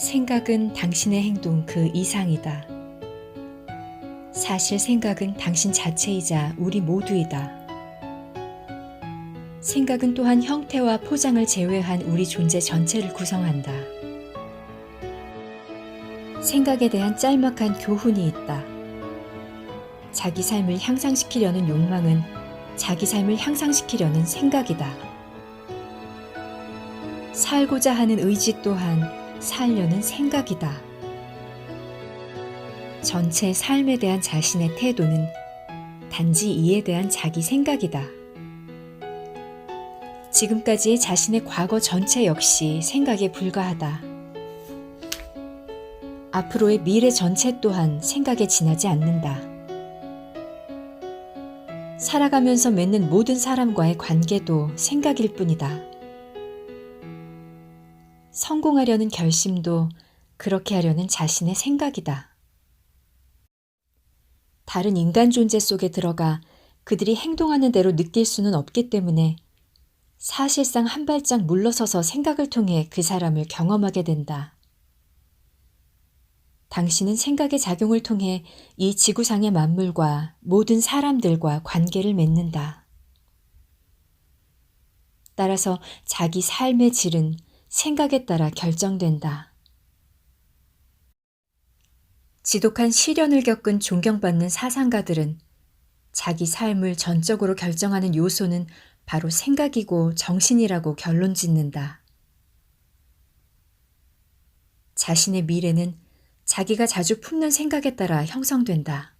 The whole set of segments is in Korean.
생각은 당신의 행동 그 이상이다. 사실 생각은 당신 자체이자 우리 모두이다. 생각은 또한 형태와 포장을 제외한 우리 존재 전체를 구성한다. 생각에 대한 짤막한 교훈이 있다. 자기 삶을 향상시키려는 욕망은 자기 삶을 향상시키려는 생각이다. 살고자 하는 의지 또한 살려는 생각이다. 전체 삶에 대한 자신의 태도는 단지 이에 대한 자기 생각이다. 지금까지의 자신의 과거 전체 역시 생각에 불과하다. 앞으로의 미래 전체 또한 생각에 지나지 않는다. 살아가면서 맺는 모든 사람과의 관계도 생각일 뿐이다. 성공하려는 결심도 그렇게 하려는 자신의 생각이다. 다른 인간 존재 속에 들어가 그들이 행동하는 대로 느낄 수는 없기 때문에 사실상 한 발짝 물러서서 생각을 통해 그 사람을 경험하게 된다. 당신은 생각의 작용을 통해 이 지구상의 만물과 모든 사람들과 관계를 맺는다. 따라서 자기 삶의 질은 생각에 따라 결정된다. 지독한 시련을 겪은 존경받는 사상가들은 자기 삶을 전적으로 결정하는 요소는 바로 생각이고 정신이라고 결론 짓는다. 자신의 미래는 자기가 자주 품는 생각에 따라 형성된다.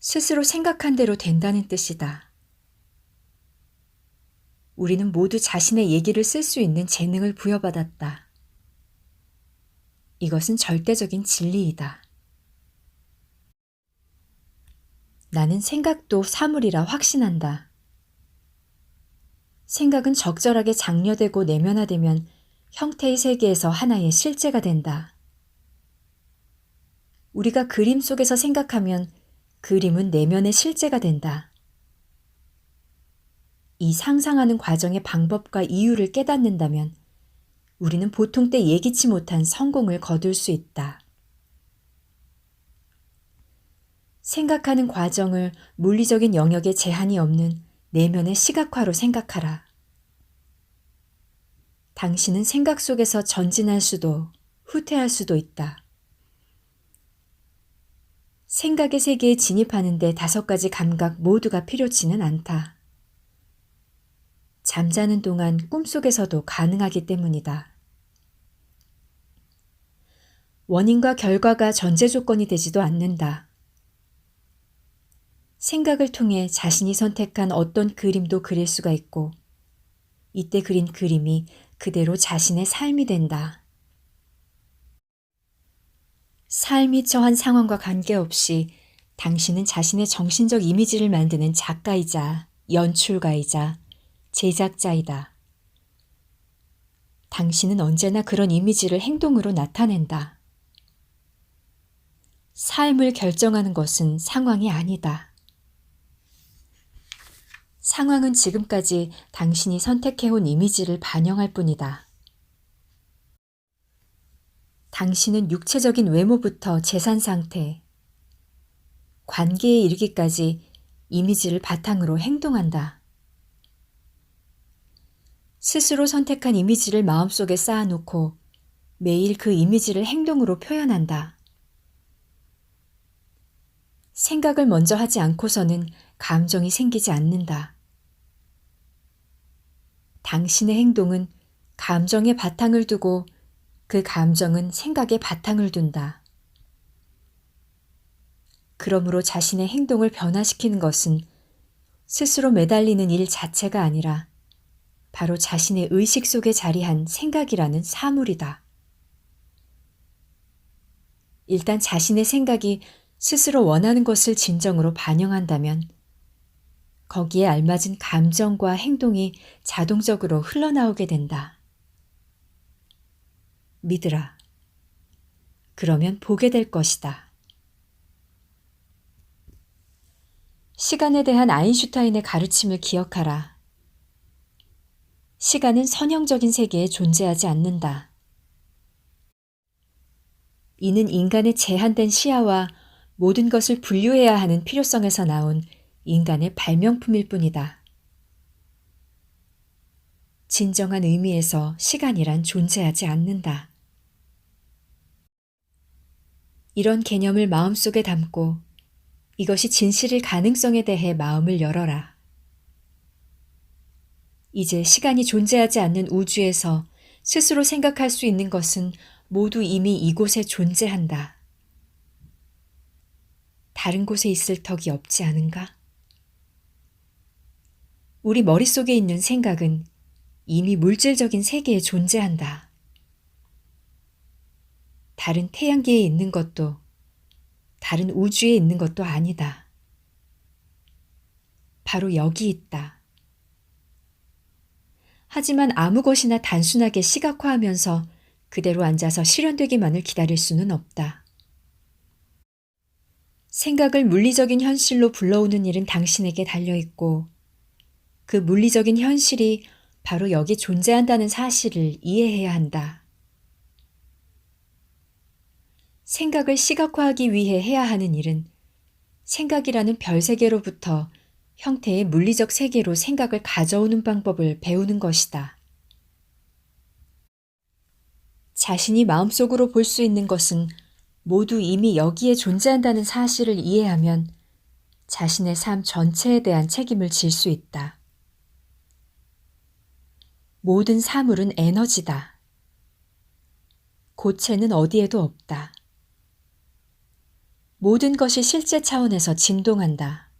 스스로 생각한 대로 된다는 뜻이다. 우리는 모두 자신의 얘기를 쓸 수 있는 재능을 부여받았다. 이것은 절대적인 진리이다. 나는 생각도 사물이라 확신한다. 생각은 적절하게 장려되고 내면화되면 형태의 세계에서 하나의 실제가 된다. 우리가 그림 속에서 생각하면 그림은 내면의 실제가 된다. 이 상상하는 과정의 방법과 이유를 깨닫는다면 우리는 보통 때 예기치 못한 성공을 거둘 수 있다. 생각하는 과정을 물리적인 영역에 제한이 없는 내면의 시각화로 생각하라. 당신은 생각 속에서 전진할 수도 후퇴할 수도 있다. 생각의 세계에 진입하는데 다섯 가지 감각 모두가 필요치는 않다. 잠자는 동안 꿈속에서도 가능하기 때문이다. 원인과 결과가 전제 조건이 되지도 않는다. 생각을 통해 자신이 선택한 어떤 그림도 그릴 수가 있고, 이때 그린 그림이 그대로 자신의 삶이 된다. 삶이 처한 상황과 관계없이 당신은 자신의 정신적 이미지를 만드는 작가이자 연출가이자 제작자이다. 당신은 언제나 그런 이미지를 행동으로 나타낸다. 삶을 결정하는 것은 상황이 아니다. 상황은 지금까지 당신이 선택해온 이미지를 반영할 뿐이다. 당신은 육체적인 외모부터 재산 상태, 관계에 이르기까지 이미지를 바탕으로 행동한다. 스스로 선택한 이미지를 마음속에 쌓아놓고 매일 그 이미지를 행동으로 표현한다. 생각을 먼저 하지 않고서는 감정이 생기지 않는다. 당신의 행동은 감정의 바탕을 두고 그 감정은 생각의 바탕을 둔다. 그러므로 자신의 행동을 변화시키는 것은 스스로 매달리는 일 자체가 아니라 바로 자신의 의식 속에 자리한 생각이라는 사물이다. 일단 자신의 생각이 스스로 원하는 것을 진정으로 반영한다면 거기에 알맞은 감정과 행동이 자동적으로 흘러나오게 된다. 믿으라. 그러면 보게 될 것이다. 시간에 대한 아인슈타인의 가르침을 기억하라. 시간은 선형적인 세계에 존재하지 않는다. 이는 인간의 제한된 시야와 모든 것을 분류해야 하는 필요성에서 나온 인간의 발명품일 뿐이다. 진정한 의미에서 시간이란 존재하지 않는다. 이런 개념을 마음속에 담고 이것이 진실일 가능성에 대해 마음을 열어라. 이제 시간이 존재하지 않는 우주에서 스스로 생각할 수 있는 것은 모두 이미 이곳에 존재한다. 다른 곳에 있을 턱이 없지 않은가? 우리 머릿속에 있는 생각은 이미 물질적인 세계에 존재한다. 다른 태양계에 있는 것도 다른 우주에 있는 것도 아니다. 바로 여기 있다. 하지만 아무 것이나 단순하게 시각화하면서 그대로 앉아서 실현되기만을 기다릴 수는 없다. 생각을 물리적인 현실로 불러오는 일은 당신에게 달려있고 그 물리적인 현실이 바로 여기 존재한다는 사실을 이해해야 한다. 생각을 시각화하기 위해 해야 하는 일은 생각이라는 별 세계로부터 형태의 물리적 세계로 생각을 가져오는 방법을 배우는 것이다. 자신이 마음속으로 볼 수 있는 것은 모두 이미 여기에 존재한다는 사실을 이해하면 자신의 삶 전체에 대한 책임을 질 수 있다. 모든 사물은 에너지다. 고체는 어디에도 없다. 모든 것이 실제 차원에서 진동한다.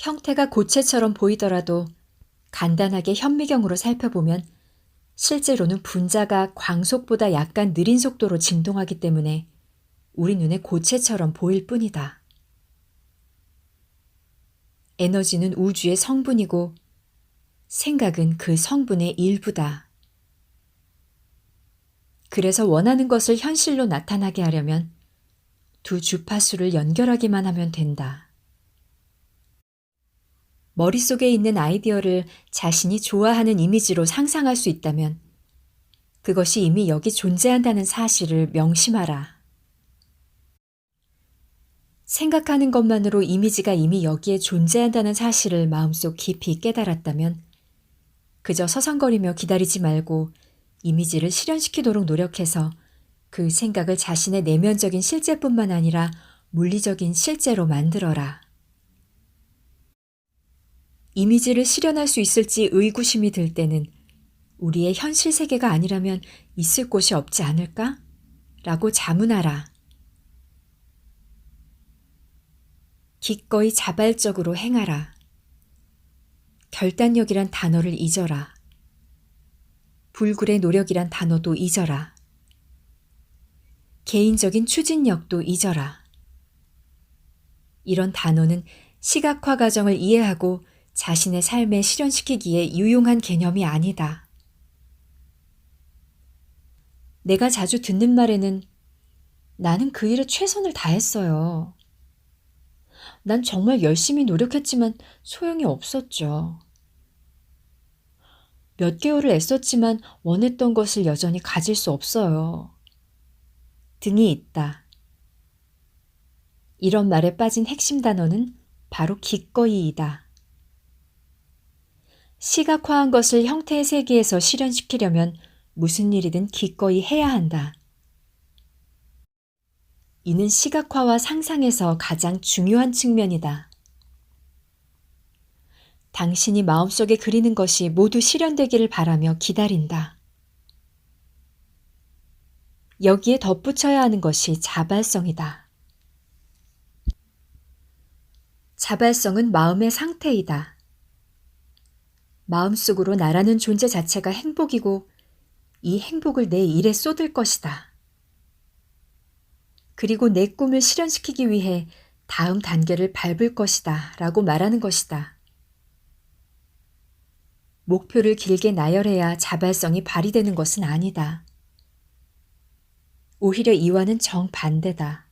형태가 고체처럼 보이더라도 간단하게 현미경으로 살펴보면 실제로는 분자가 광속보다 약간 느린 속도로 진동하기 때문에 우리 눈에 고체처럼 보일 뿐이다. 에너지는 우주의 성분이고 생각은 그 성분의 일부다. 그래서 원하는 것을 현실로 나타나게 하려면 두 주파수를 연결하기만 하면 된다. 머릿속에 있는 아이디어를 자신이 좋아하는 이미지로 상상할 수 있다면 그것이 이미 여기 존재한다는 사실을 명심하라. 생각하는 것만으로 이미지가 이미 여기에 존재한다는 사실을 마음속 깊이 깨달았다면 그저 서성거리며 기다리지 말고 이미지를 실현시키도록 노력해서 그 생각을 자신의 내면적인 실제뿐만 아니라 물리적인 실제로 만들어라. 이미지를 실현할 수 있을지 의구심이 들 때는 우리의 현실 세계가 아니라면 있을 곳이 없지 않을까? 라고 자문하라. 기꺼이 자발적으로 행하라. 결단력이란 단어를 잊어라. 불굴의 노력이란 단어도 잊어라. 개인적인 추진력도 잊어라. 이런 단어는 시각화 과정을 이해하고 자신의 삶에 실현시키기에 유용한 개념이 아니다. 내가 자주 듣는 말에는 나는 그 일에 최선을 다했어요. 난 정말 열심히 노력했지만 소용이 없었죠. 몇 개월을 애썼지만 원했던 것을 여전히 가질 수 없어요. 등이 있다. 이런 말에 빠진 핵심 단어는 바로 기꺼이이다. 시각화한 것을 형태의 세계에서 실현시키려면 무슨 일이든 기꺼이 해야 한다. 이는 시각화와 상상에서 가장 중요한 측면이다. 당신이 마음속에 그리는 것이 모두 실현되기를 바라며 기다린다. 여기에 덧붙여야 하는 것이 자발성이다. 자발성은 마음의 상태이다. 마음속으로 나라는 존재 자체가 행복이고 이 행복을 내 일에 쏟을 것이다. 그리고 내 꿈을 실현시키기 위해 다음 단계를 밟을 것이다. 라고 말하는 것이다. 목표를 길게 나열해야 자발성이 발휘되는 것은 아니다. 오히려 이와는 정반대다.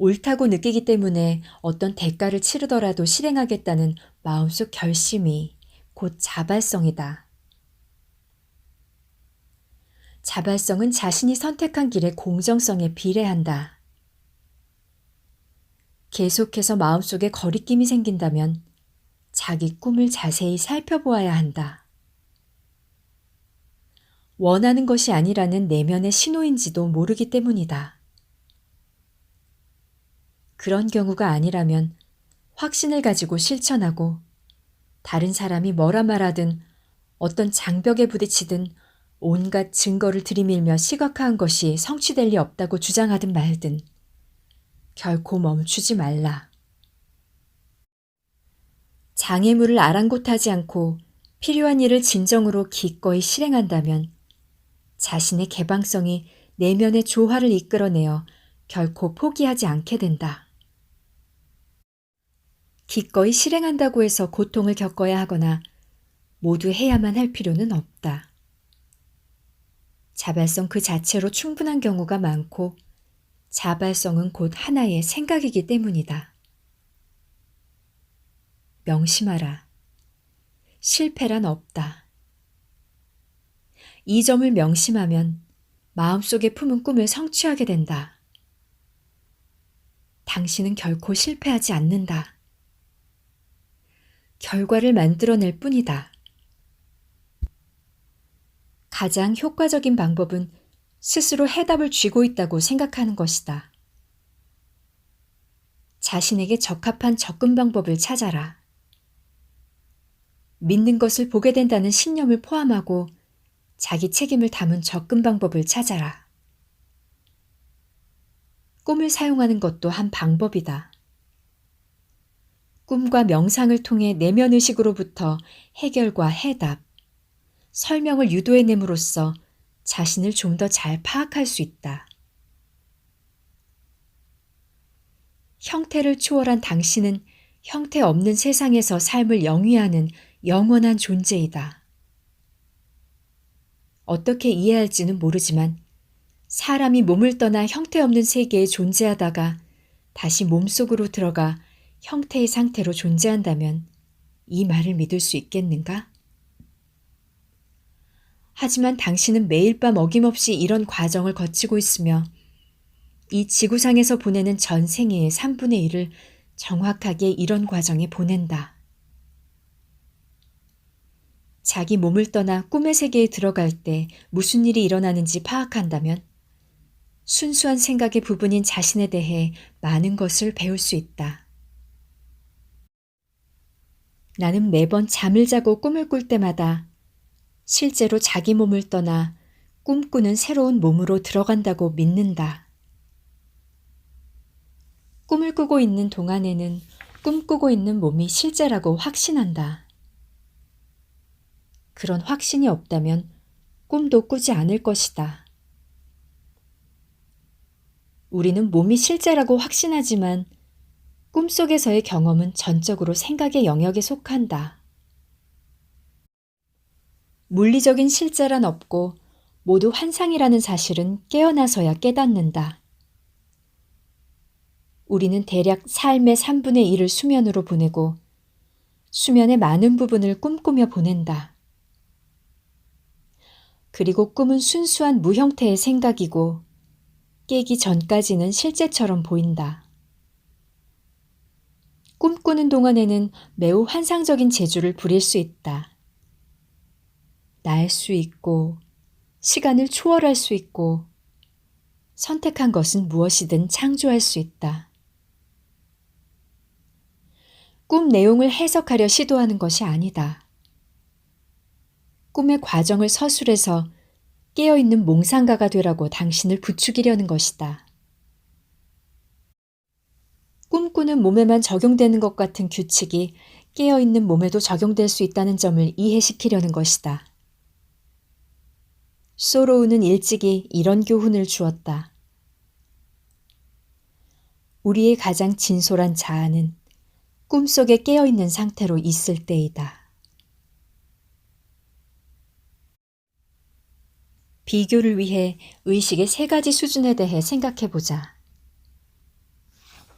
옳다고 느끼기 때문에 어떤 대가를 치르더라도 실행하겠다는 마음속 결심이 곧 자발성이다. 자발성은 자신이 선택한 길의 공정성에 비례한다. 계속해서 마음속에 거리낌이 생긴다면 자기 꿈을 자세히 살펴보아야 한다. 원하는 것이 아니라는 내면의 신호인지도 모르기 때문이다. 그런 경우가 아니라면 확신을 가지고 실천하고 다른 사람이 뭐라 말하든 어떤 장벽에 부딪히든 온갖 증거를 들이밀며 시각화한 것이 성취될 리 없다고 주장하든 말든 결코 멈추지 말라. 장애물을 아랑곳하지 않고 필요한 일을 진정으로 기꺼이 실행한다면 자신의 개방성이 내면의 조화를 이끌어내어 결코 포기하지 않게 된다. 기꺼이 실행한다고 해서 고통을 겪어야 하거나 모두 해야만 할 필요는 없다. 자발성 그 자체로 충분한 경우가 많고 자발성은 곧 하나의 생각이기 때문이다. 명심하라. 실패란 없다. 이 점을 명심하면 마음속에 품은 꿈을 성취하게 된다. 당신은 결코 실패하지 않는다. 결과를 만들어낼 뿐이다. 가장 효과적인 방법은 스스로 해답을 쥐고 있다고 생각하는 것이다. 자신에게 적합한 접근 방법을 찾아라. 믿는 것을 보게 된다는 신념을 포함하고 자기 책임을 담은 접근 방법을 찾아라. 꿈을 사용하는 것도 한 방법이다. 꿈과 명상을 통해 내면 의식으로부터 해결과 해답, 설명을 유도해냄으로써 자신을 좀 더 잘 파악할 수 있다. 형태를 초월한 당신은 형태 없는 세상에서 삶을 영위하는 영원한 존재이다. 어떻게 이해할지는 모르지만 사람이 몸을 떠나 형태 없는 세계에 존재하다가 다시 몸 속으로 들어가 형태의 상태로 존재한다면 이 말을 믿을 수 있겠는가? 하지만 당신은 매일 밤 어김없이 이런 과정을 거치고 있으며 이 지구상에서 보내는 전 생애의 3분의 1을 정확하게 이런 과정에 보낸다. 자기 몸을 떠나 꿈의 세계에 들어갈 때 무슨 일이 일어나는지 파악한다면 순수한 생각의 부분인 자신에 대해 많은 것을 배울 수 있다. 나는 매번 잠을 자고 꿈을 꿀 때마다 실제로 자기 몸을 떠나 꿈꾸는 새로운 몸으로 들어간다고 믿는다. 꿈을 꾸고 있는 동안에는 꿈꾸고 있는 몸이 실제라고 확신한다. 그런 확신이 없다면 꿈도 꾸지 않을 것이다. 우리는 몸이 실제라고 확신하지만 꿈속에서의 경험은 전적으로 생각의 영역에 속한다. 물리적인 실제란 없고 모두 환상이라는 사실은 깨어나서야 깨닫는다. 우리는 대략 삶의 3분의 1을 수면으로 보내고 수면의 많은 부분을 꿈꾸며 보낸다. 그리고 꿈은 순수한 무형태의 생각이고 깨기 전까지는 실제처럼 보인다. 꿈꾸는 동안에는 매우 환상적인 재주를 부릴 수 있다. 날 수 있고, 시간을 초월할 수 있고, 선택한 것은 무엇이든 창조할 수 있다. 꿈 내용을 해석하려 시도하는 것이 아니다. 꿈의 과정을 서술해서 깨어있는 몽상가가 되라고 당신을 부추기려는 것이다. 꿈꾸는 몸에만 적용되는 것 같은 규칙이 깨어있는 몸에도 적용될 수 있다는 점을 이해시키려는 것이다. 소로우는 일찍이 이런 교훈을 주었다. 우리의 가장 진솔한 자아는 꿈속에 깨어있는 상태로 있을 때이다. 비교를 위해 의식의 세 가지 수준에 대해 생각해 보자.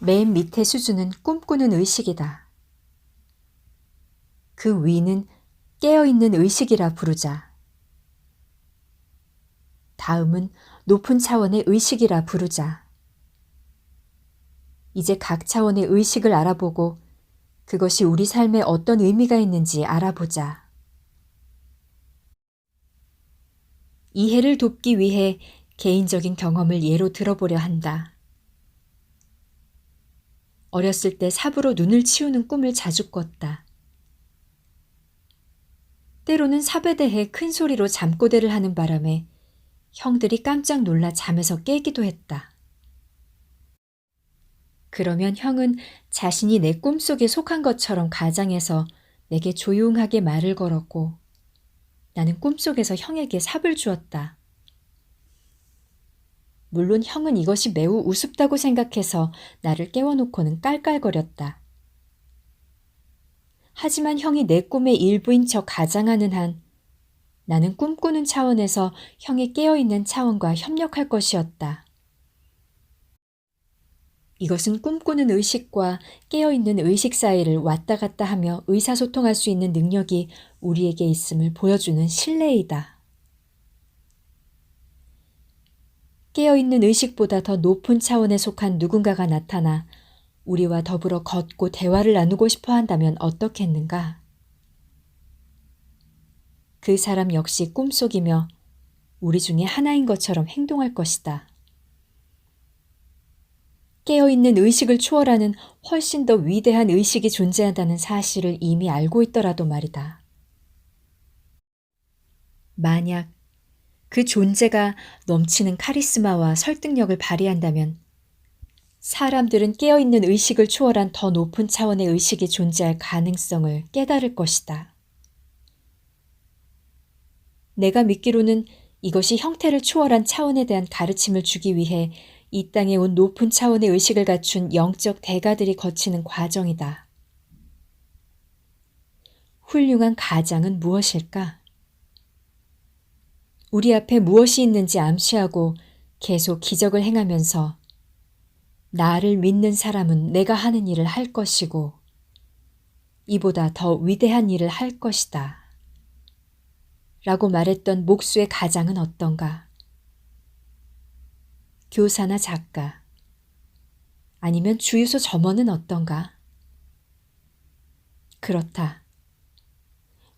맨 밑에 수준은 꿈꾸는 의식이다. 그 위는 깨어있는 의식이라 부르자. 다음은 높은 차원의 의식이라 부르자. 이제 각 차원의 의식을 알아보고 그것이 우리 삶에 어떤 의미가 있는지 알아보자. 이해를 돕기 위해 개인적인 경험을 예로 들어보려 한다. 어렸을 때 삽으로 눈을 치우는 꿈을 자주 꿨다. 때로는 삽에 대해 큰 소리로 잠꼬대를 하는 바람에 형들이 깜짝 놀라 잠에서 깨기도 했다. 그러면 형은 자신이 내 꿈속에 속한 것처럼 가장해서 내게 조용하게 말을 걸었고 나는 꿈속에서 형에게 삽을 주었다. 물론 형은 이것이 매우 우습다고 생각해서 나를 깨워놓고는 깔깔거렸다. 하지만 형이 내 꿈의 일부인 척 가장하는 한 나는 꿈꾸는 차원에서 형이 깨어있는 차원과 협력할 것이었다. 이것은 꿈꾸는 의식과 깨어있는 의식 사이를 왔다 갔다 하며 의사소통할 수 있는 능력이 우리에게 있음을 보여주는 신뢰이다. 깨어있는 의식보다 더 높은 차원에 속한 누군가가 나타나 우리와 더불어 걷고 대화를 나누고 싶어 한다면 어떻겠는가? 그 사람 역시 꿈속이며 우리 중에 하나인 것처럼 행동할 것이다. 깨어있는 의식을 초월하는 훨씬 더 위대한 의식이 존재한다는 사실을 이미 알고 있더라도 말이다. 만약 그 존재가 넘치는 카리스마와 설득력을 발휘한다면 사람들은 깨어있는 의식을 초월한 더 높은 차원의 의식이 존재할 가능성을 깨달을 것이다. 내가 믿기로는 이것이 형태를 초월한 차원에 대한 가르침을 주기 위해 이 땅에 온 높은 차원의 의식을 갖춘 영적 대가들이 거치는 과정이다. 훌륭한 가장은 무엇일까? 우리 앞에 무엇이 있는지 암시하고 계속 기적을 행하면서 나를 믿는 사람은 내가 하는 일을 할 것이고 이보다 더 위대한 일을 할 것이다. 라고 말했던 목수의 가장은 어떤가? 교사나 작가, 아니면 주유소 점원은 어떤가? 그렇다.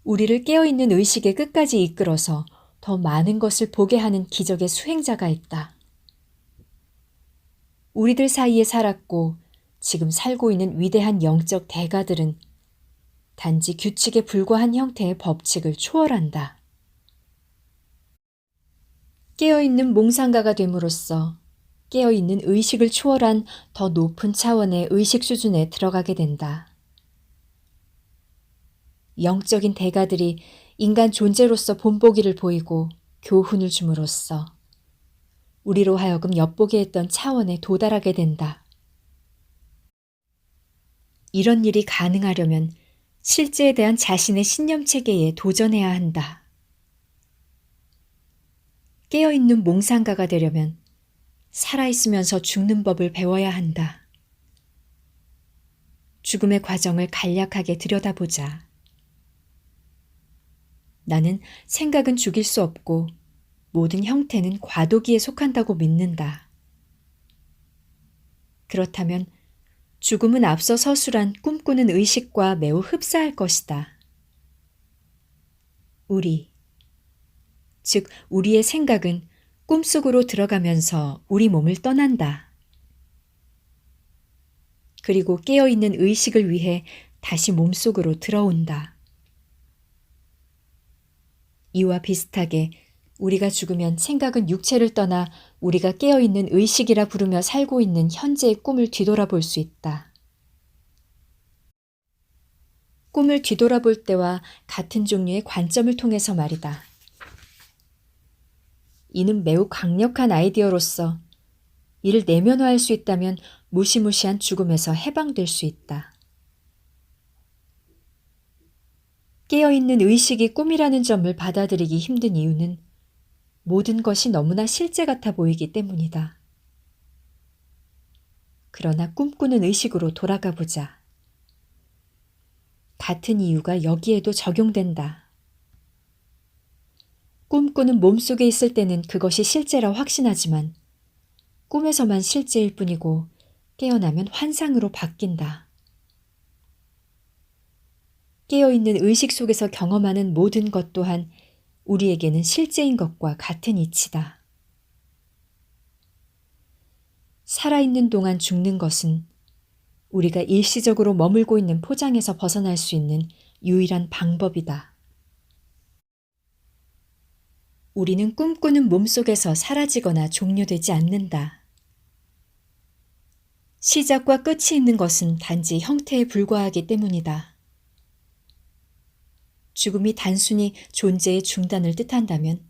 우리를 깨어있는 의식의 끝까지 이끌어서 더 많은 것을 보게 하는 기적의 수행자가 있다. 우리들 사이에 살았고 지금 살고 있는 위대한 영적 대가들은 단지 규칙에 불과한 형태의 법칙을 초월한다. 깨어있는 몽상가가 됨으로써 깨어있는 의식을 초월한 더 높은 차원의 의식 수준에 들어가게 된다. 영적인 대가들이 인간 존재로서 본보기를 보이고 교훈을 줌으로써 우리로 하여금 엿보게 했던 차원에 도달하게 된다. 이런 일이 가능하려면 실제에 대한 자신의 신념 체계에 도전해야 한다. 깨어있는 몽상가가 되려면 살아있으면서 죽는 법을 배워야 한다. 죽음의 과정을 간략하게 들여다보자. 나는 생각은 죽일 수 없고 모든 형태는 과도기에 속한다고 믿는다. 그렇다면 죽음은 앞서 서술한 꿈꾸는 의식과 매우 흡사할 것이다. 우리, 즉, 우리의 생각은 꿈속으로 들어가면서 우리 몸을 떠난다. 그리고 깨어있는 의식을 위해 다시 몸속으로 들어온다. 이와 비슷하게 우리가 죽으면 생각은 육체를 떠나 우리가 깨어있는 의식이라 부르며 살고 있는 현재의 꿈을 뒤돌아볼 수 있다. 꿈을 뒤돌아볼 때와 같은 종류의 관점을 통해서 말이다. 이는 매우 강력한 아이디어로서 이를 내면화할 수 있다면 무시무시한 죽음에서 해방될 수 있다. 깨어있는 의식이 꿈이라는 점을 받아들이기 힘든 이유는 모든 것이 너무나 실제 같아 보이기 때문이다. 그러나 꿈꾸는 의식으로 돌아가 보자. 같은 이유가 여기에도 적용된다. 꿈꾸는 몸속에 있을 때는 그것이 실제라 확신하지만 꿈에서만 실제일 뿐이고 깨어나면 환상으로 바뀐다. 깨어있는 의식 속에서 경험하는 모든 것 또한 우리에게는 실제인 것과 같은 이치다. 살아있는 동안 죽는 것은 우리가 일시적으로 머물고 있는 포장에서 벗어날 수 있는 유일한 방법이다. 우리는 꿈꾸는 몸 속에서 사라지거나 종료되지 않는다. 시작과 끝이 있는 것은 단지 형태에 불과하기 때문이다. 죽음이 단순히 존재의 중단을 뜻한다면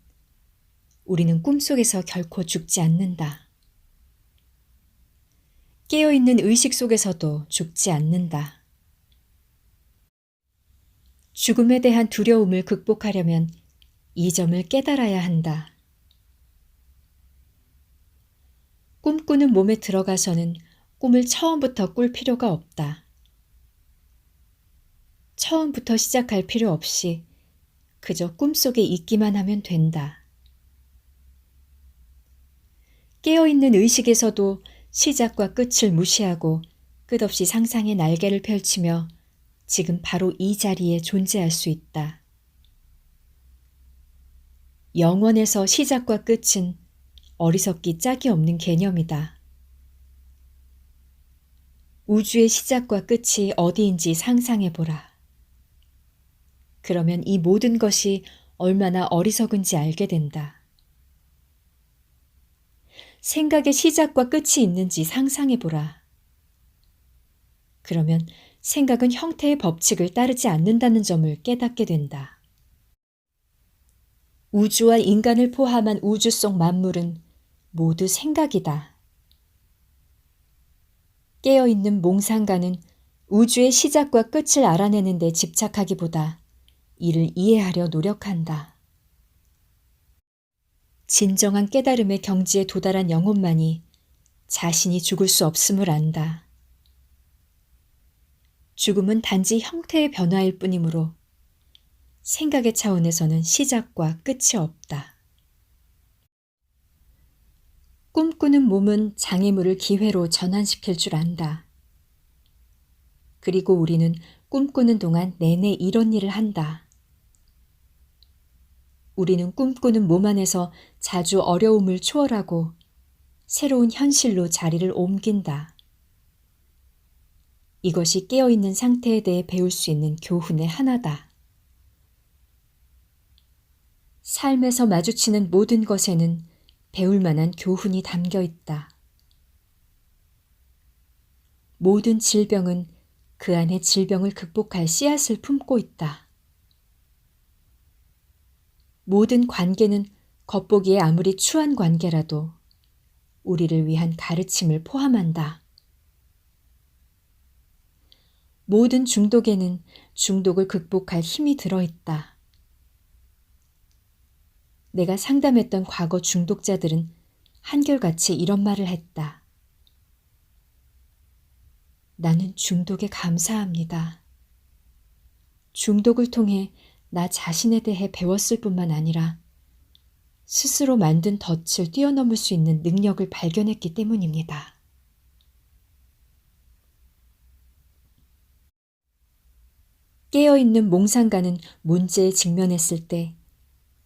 우리는 꿈속에서 결코 죽지 않는다. 깨어있는 의식 속에서도 죽지 않는다. 죽음에 대한 두려움을 극복하려면 이 점을 깨달아야 한다. 꿈꾸는 몸에 들어가서는 꿈을 처음부터 꿀 필요가 없다. 처음부터 시작할 필요 없이 그저 꿈속에 있기만 하면 된다. 깨어있는 의식에서도 시작과 끝을 무시하고 끝없이 상상의 날개를 펼치며 지금 바로 이 자리에 존재할 수 있다. 영원에서 시작과 끝은 어리석기 짝이 없는 개념이다. 우주의 시작과 끝이 어디인지 상상해 보라. 그러면 이 모든 것이 얼마나 어리석은지 알게 된다. 생각의 시작과 끝이 있는지 상상해 보라. 그러면 생각은 형태의 법칙을 따르지 않는다는 점을 깨닫게 된다. 우주와 인간을 포함한 우주 속 만물은 모두 생각이다. 깨어있는 몽상가는 우주의 시작과 끝을 알아내는 데 집착하기보다 이를 이해하려 노력한다. 진정한 깨달음의 경지에 도달한 영혼만이 자신이 죽을 수 없음을 안다. 죽음은 단지 형태의 변화일 뿐이므로 생각의 차원에서는 시작과 끝이 없다. 꿈꾸는 몸은 장애물을 기회로 전환시킬 줄 안다. 그리고 우리는 꿈꾸는 동안 내내 이런 일을 한다. 우리는 꿈꾸는 몸 안에서 자주 어려움을 초월하고 새로운 현실로 자리를 옮긴다. 이것이 깨어있는 상태에 대해 배울 수 있는 교훈의 하나다. 삶에서 마주치는 모든 것에는 배울 만한 교훈이 담겨 있다. 모든 질병은 그 안에 질병을 극복할 씨앗을 품고 있다. 모든 관계는 겉보기에 아무리 추한 관계라도 우리를 위한 가르침을 포함한다. 모든 중독에는 중독을 극복할 힘이 들어있다. 내가 상담했던 과거 중독자들은 한결같이 이런 말을 했다. 나는 중독에 감사합니다. 중독을 통해 나 자신에 대해 배웠을 뿐만 아니라 스스로 만든 덫을 뛰어넘을 수 있는 능력을 발견했기 때문입니다. 깨어있는 몽상가는 문제에 직면했을 때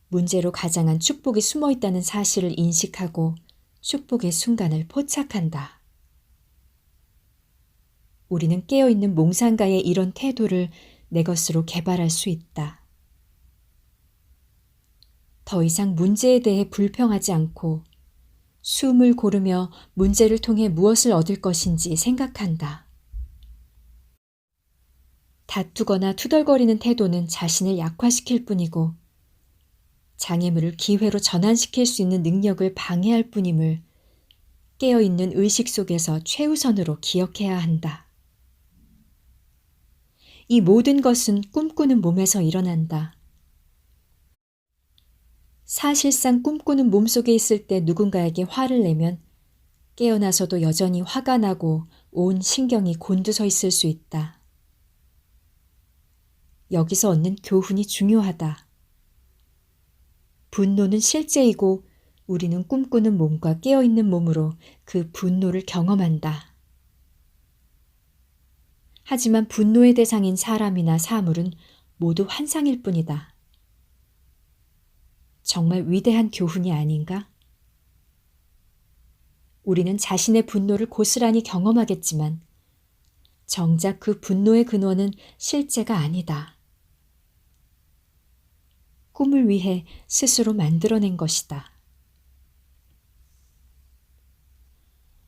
문제로 가장한 축복이 숨어 있다는 사실을 인식하고 축복의 순간을 포착한다. 우리는 깨어있는 몽상가의 이런 태도를 내 것으로 개발할 수 있다. 더 이상 문제에 대해 불평하지 않고 숨을 고르며 문제를 통해 무엇을 얻을 것인지 생각한다. 다투거나 투덜거리는 태도는 자신을 약화시킬 뿐이고 장애물을 기회로 전환시킬 수 있는 능력을 방해할 뿐임을 깨어있는 의식 속에서 최우선으로 기억해야 한다. 이 모든 것은 꿈꾸는 몸에서 일어난다. 사실상 꿈꾸는 몸 속에 있을 때 누군가에게 화를 내면 깨어나서도 여전히 화가 나고 온 신경이 곤두서 있을 수 있다. 여기서 얻는 교훈이 중요하다. 분노는 실제이고 우리는 꿈꾸는 몸과 깨어있는 몸으로 그 분노를 경험한다. 하지만 분노의 대상인 사람이나 사물은 모두 환상일 뿐이다. 정말 위대한 교훈이 아닌가? 우리는 자신의 분노를 고스란히 경험하겠지만 정작 그 분노의 근원은 실제가 아니다. 꿈을 위해 스스로 만들어낸 것이다.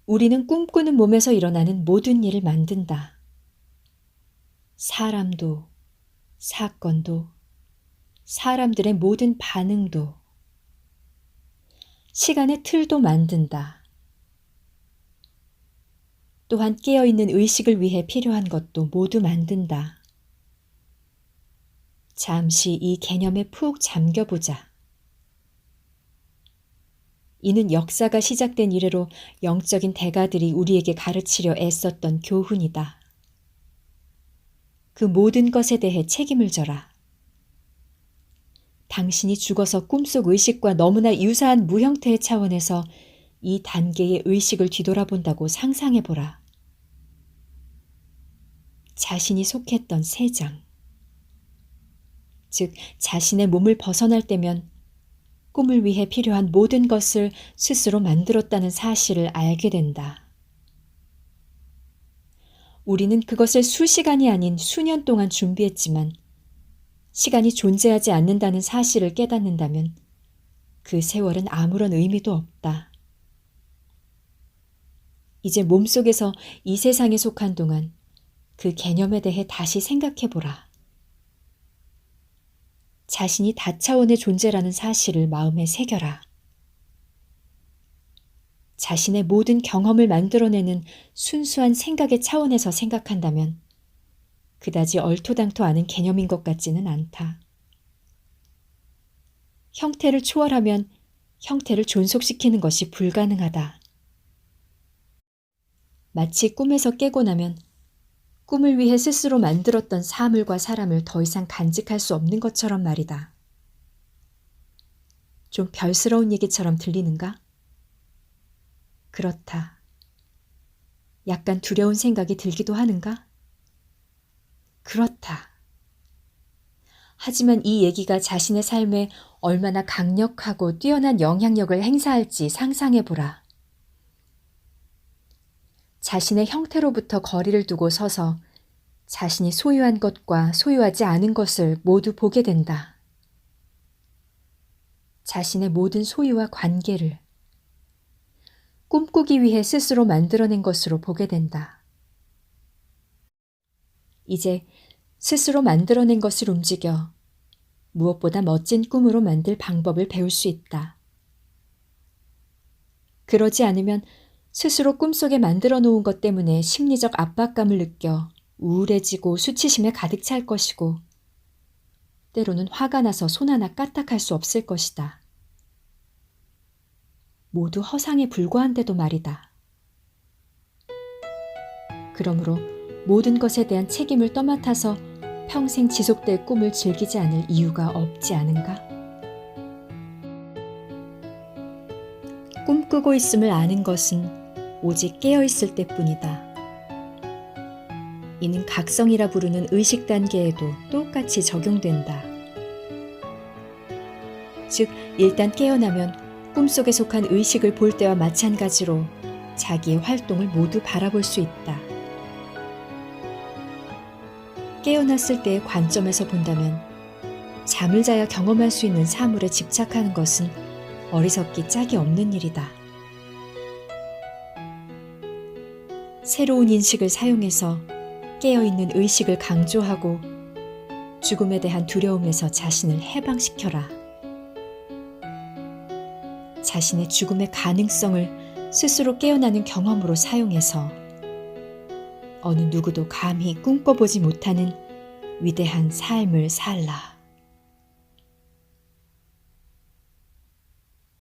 우리는 꿈꾸는 몸에서 일어나는 모든 일을 만든다. 사람도, 사건도, 사람들의 모든 반응도, 시간의 틀도 만든다. 또한 깨어있는 의식을 위해 필요한 것도 모두 만든다. 잠시 이 개념에 푹 잠겨보자. 이는 역사가 시작된 이래로 영적인 대가들이 우리에게 가르치려 애썼던 교훈이다. 그 모든 것에 대해 책임을 져라. 당신이 죽어서 꿈속 의식과 너무나 유사한 무형태의 차원에서 이 단계의 의식을 뒤돌아본다고 상상해보라. 자신이 속했던 세장. 즉, 자신의 몸을 벗어날 때면 꿈을 위해 필요한 모든 것을 스스로 만들었다는 사실을 알게 된다. 우리는 그것을 수시간이 아닌 수년 동안 준비했지만 시간이 존재하지 않는다는 사실을 깨닫는다면 그 세월은 아무런 의미도 없다. 이제 몸속에서 이 세상에 속한 동안 그 개념에 대해 다시 생각해 보라. 자신이 다차원의 존재라는 사실을 마음에 새겨라. 자신의 모든 경험을 만들어내는 순수한 생각의 차원에서 생각한다면 그다지 얼토당토 않은 개념인 것 같지는 않다. 형태를 초월하면 형태를 존속시키는 것이 불가능하다. 마치 꿈에서 깨고 나면 꿈을 위해 스스로 만들었던 사물과 사람을 더 이상 간직할 수 없는 것처럼 말이다. 좀 별스러운 얘기처럼 들리는가? 그렇다. 약간 두려운 생각이 들기도 하는가? 그렇다. 하지만 이 얘기가 자신의 삶에 얼마나 강력하고 뛰어난 영향력을 행사할지 상상해 보라. 자신의 형태로부터 거리를 두고 서서 자신이 소유한 것과 소유하지 않은 것을 모두 보게 된다. 자신의 모든 소유와 관계를 꿈꾸기 위해 스스로 만들어낸 것으로 보게 된다. 이제 스스로 만들어낸 것을 움직여 무엇보다 멋진 꿈으로 만들 방법을 배울 수 있다. 그러지 않으면 스스로 꿈속에 만들어 놓은 것 때문에 심리적 압박감을 느껴 우울해지고 수치심에 가득 찰 것이고, 때로는 화가 나서 손 하나 까딱할 수 없을 것이다. 모두 허상에 불과한데도 말이다. 그러므로 모든 것에 대한 책임을 떠맡아서 평생 지속될 꿈을 즐기지 않을 이유가 없지 않은가? 꿈꾸고 있음을 아는 것은 오직 깨어있을 때뿐이다. 이는 각성이라 부르는 의식 단계에도 똑같이 적용된다. 즉, 일단 깨어나면 꿈속에 속한 의식을 볼 때와 마찬가지로 자기의 활동을 모두 바라볼 수 있다. 깨어났을 때의 관점에서 본다면 잠을 자야 경험할 수 있는 사물에 집착하는 것은 어리석기 짝이 없는 일이다. 새로운 인식을 사용해서 깨어있는 의식을 강조하고 죽음에 대한 두려움에서 자신을 해방시켜라. 자신의 죽음의 가능성을 스스로 깨어나는 경험으로 사용해서 어느 누구도 감히 꿈꿔보지 못하는 위대한 삶을 살라.